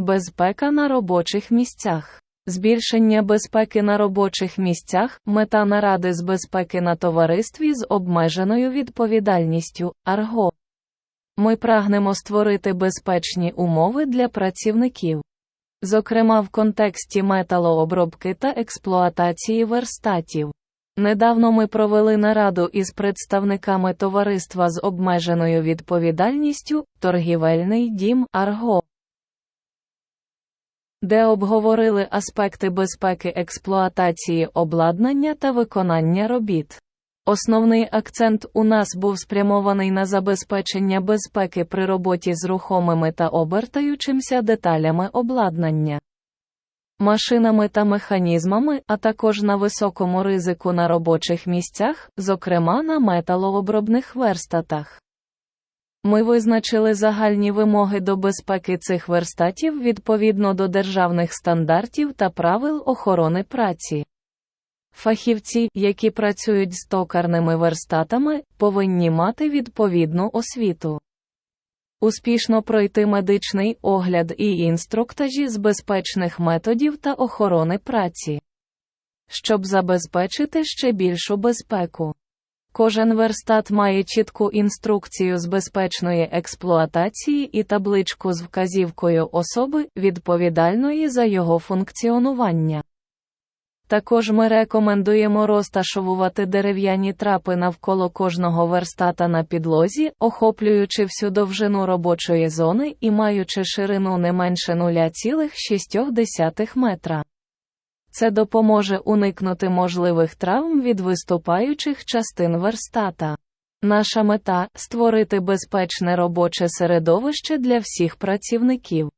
Безпека на робочих місцях. Збільшення безпеки на робочих місцях мета наради з безпеки на товаристві з обмеженою відповідальністю АРГО. Ми прагнемо створити безпечні умови для працівників. Зокрема в контексті металообробки та експлуатації верстатів. Недавно ми провели нараду із представниками товариства з обмеженою відповідальністю Торгівельний дім Арго, де обговорили аспекти безпеки експлуатації обладнання та виконання робіт. Основний акцент у нас був спрямований на забезпечення безпеки при роботі з рухомими та обертаючимся деталями обладнання машинами та механізмами, а також на високому ризику на робочих місцях, зокрема на металообробних верстатах. Ми визначили загальні вимоги до безпеки цих верстатів відповідно до державних стандартів та правил охорони праці. Фахівці, які працюють з токарними верстатами, повинні мати відповідну освіту успішно пройти медичний огляд і інструктажі з безпечних методів та охорони праці, щоб забезпечити ще більшу безпеку. Кожен верстат має чітку інструкцію з безпечної експлуатації і табличку з вказівкою особи, відповідальної за його функціонування. Також ми рекомендуємо розташовувати дерев'яні трапи навколо кожного верстата на підлозі, охоплюючи всю довжину робочої зони і маючи ширину не менше 0,6 метра. Це допоможе уникнути можливих травм від виступаючих частин верстата. Наша мета створити безпечне робоче середовище для всіх працівників.